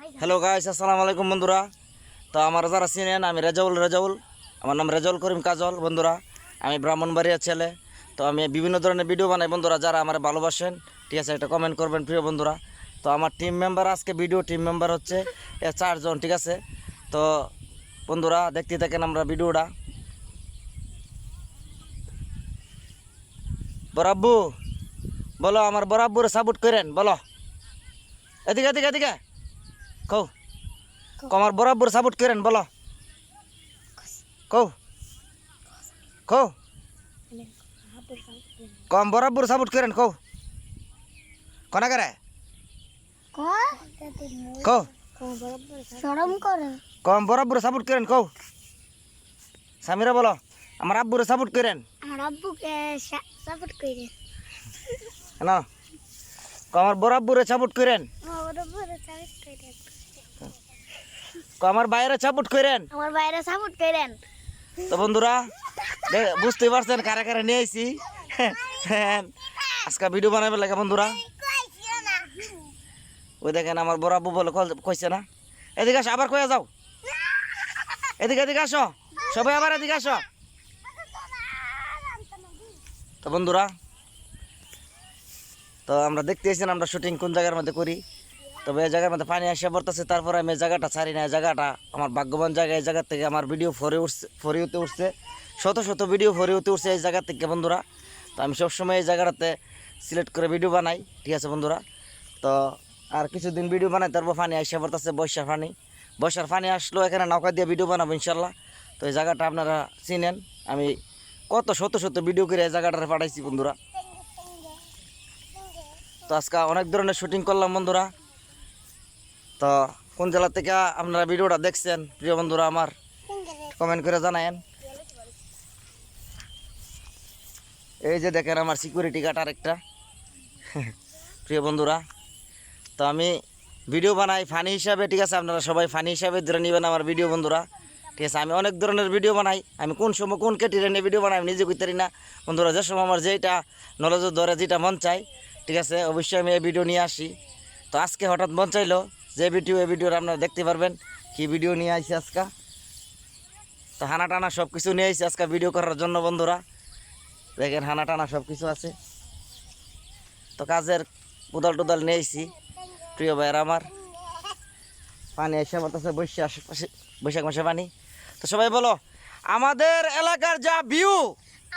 Hello guys আসসালামু আলাইকুম বন্ধুরা। তো আমার যারা চিনেন, আমি রেজাউল রেজাউল। আমার নাম রেজাউল করিম কাজল, বন্ধুরা। আমি ব্রাহ্মণবাড়িয়ার ছেলে। তো আমি বিভিন্ন ধরনের ভিডিও বানাই, বন্ধুরা। যারা আমার ভালোবাসেন, ঠিক আছে, একটা কমেন্ট করবেন, প্রিয় বন্ধুরা। তো আমার টিম মেম্বার আজকে ভিডিও টিম মেম্বার হচ্ছে এ চারজন, ঠিক আছে? তো বন্ধুরা, দেখতে থাকেন আমরা ভিডিওটা বরাব্বু, বলো, আমার বরাব্বুরে সাপোর্ট করেন, বলো। এদিকে এদিকে এদিকে। কও। কমার বরাবর সাপোর্ট করেন বলো। কও। কও। কম বরাবর সাপোর্ট করেন কও। কনা করে। করে। কম বরাবর সাপোর্ট করেন কও। সামিরা বলো। আমার আব্বুরে সাপোর্ট করেন। আমার আব্বুকে সাপোর্ট করে। না কমার বরাবরে সাপোর্ট করেন। আমার কমার বাইরে সাপোর্ট করেন। আমার বাইরে সাপোর্ট করেন। তো বন্ধুরা বুঝতেই পারছেন কারে কারে নিয়ে আইছি। আজকে ভিডিও বানাবে লাগে বন্ধুরা। ওই দেখেন আমার বড় আব্বু বলে কইছে না। এদিকে আসো আবার কয়ে যাও। এদিকে এদিকে আসো। সবাই আবার এদিকে আসো। তো বন্ধুরা তো আমরা দেখতে এসেছি আমরা শুটিং কোন জায়গার মধ্যে করি। তবে এই জায়গার মধ্যে পানি আসে পড়তেছে, তারপরে আমি এই জায়গাটা ছাড়ি না, এই জায়গাটা আমার ভাগ্যবান জায়গা, এই জায়গা থেকে আমার ভিডিও ফরে উঠছে ফরে উঠতে উঠছে। শত শত ভিডিও ফরে উঠতে উঠছে এই জায়গা থেকে, বন্ধুরা। তো আমি সবসময় এই জায়গাটাতে সিলেক্ট করে ভিডিও বানাই, ঠিক আছে, বন্ধুরা? তো আর কিছুদিন ভিডিও বানাই, তারপর পানি আসে পড়তেছে, বর্ষার পানি। বর্ষার পানি আসলো, এখানে নৌকা দিয়ে ভিডিও বানাবো, ইনশাল্লাহ। তো এই জায়গাটা আপনারা চিনেন, আমি কত শত শত ভিডিও করে এই জায়গাটারে পাঠাইছি, বন্ধুরা। তো আজকে অনেক ধরনের শুটিং করলাম, বন্ধুরা। তো কোন জেলা থেকে আপনারা ভিডিওটা দেখছেন প্রিয় বন্ধুরা আমার কমেন্ট করে জানায়েন। এই যে দেখেন আমার সিকিউরিটি গার্ড আরেকটা। প্রিয় বন্ধুরা তো আমি ভিডিও বানাই ফানি হিসাবে ঠিক আছে? আপনারা সবাই ফানি হিসাবে ধরে নেবেন আমার ভিডিও বন্ধুরা। ঠিক আছে আমি অনেক ধরনের ভিডিও বানাই। আমি কোন সময় কোন কেটিরে নিয়ে ভিডিও বানাই আমি নিজে করতে পারি না। বন্ধুরা যে সময় আমার যেটা নলেজ ধরে যেটা মন চাই ঠিক আছে? অবশ্যই আমি এই ভিডিও নিয়ে আসি। তো আজকে হঠাৎ মন চাইলো যে ভিডিও এই ভিডিওর আপনারা দেখতে পারবেন কি ভিডিও নিয়ে আসি আজকে। তো হানা টানা সব কিছু নিয়ে আসি আজকে ভিডিও করার জন্য বন্ধুরা। দেখেন হানা টানা সব কিছু আছে। তো কাজের কোদাল টোদাল নিয়ে আসি প্রিয় ভাইয়ের আমার। পানি এসে পড়তেছে বৈশাখ আশেপাশে বৈশাখ মাসে পানি। তো সবাই বলো আমাদের এলাকার যা ভিউ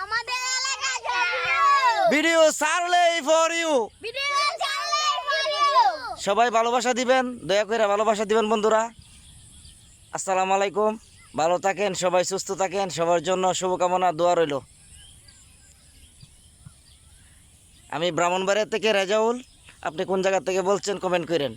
আমাদের এলাকা ভিডিও সারলেই ফর ইউ ভিডিও সবাই ভালোবাসা দিবেন, দয়া করে ভালোবাসা দিবেন বন্ধুরা। আসসালামু আলাইকুম, ভালো থাকেন, সবাই সুস্থ থাকেন, সবার জন্য শুভকামনা, দোয়া রইল। আমি ব্রাহ্মণবাড়িয়া থেকে রেজাউল, আপনি কোন জায়গা থেকে বলছেন কমেন্ট করেন।